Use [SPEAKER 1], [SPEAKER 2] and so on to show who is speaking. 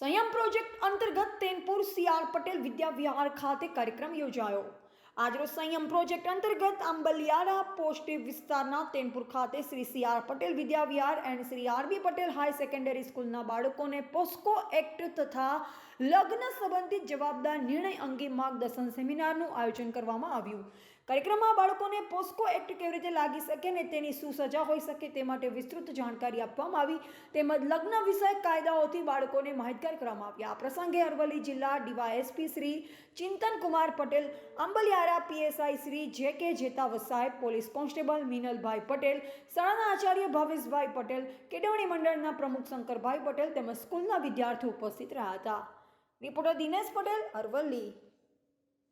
[SPEAKER 1] સંયમ પ્રોજેક્ટ અંતર્ગત તેનપુર સીઆર પટેલ વિદ્યાવિહાર ખાતે કાર્યક્રમ યોજાયો. આજરોજ સંયમ પ્રોજેક્ટ અંતર્ગત આંબલિયારા પોસ્ટ વિસ્તારના તેનપુર ખાતે Shri C R Patel Vidya Vihar and Shri R B Patel high secondary સ્કૂલના બાળકોને પોસ્કો એક્ટ તથા લગ્ન સંબંધિત જવાબદાર નિર્ણય અંગે માર્ગદર્શન સેમિનારનું આયોજન કરવામાં આવ્યું. કાર્યક્રમમાં બાળકોને પોસ્કો એક્ટ કેવી રીતે લાગી શકે ને તેની શું સજા હોઈ શકે તે માટે વિસ્તૃત જાણકારી આપવામાં આવી. તેમજ લગ્ન વિષયક કાયદાઓથી બાળકોને માહિતગાર કરવામાં આવ્યા. આ પ્રસંગે અરવલ્લી જિલ્લા DYSP Shri Chintan Kumar Patel Ambaliyara PSI Shri J K Jeta સાહેબ પોલીસ કોન્સ્ટેબલ મિનલભાઈ પટેલ, શાળાના આચાર્ય ભાવેશભાઈ પટેલ, કેળવણી મંડળના પ્રમુખ શંકરભાઈ પટેલ તેમજ સ્કૂલના વિદ્યાર્થીઓ ઉપસ્થિત રહ્યા હતા. રિપોર્ટર દિનેશ પટેલ, અરવલ્લી.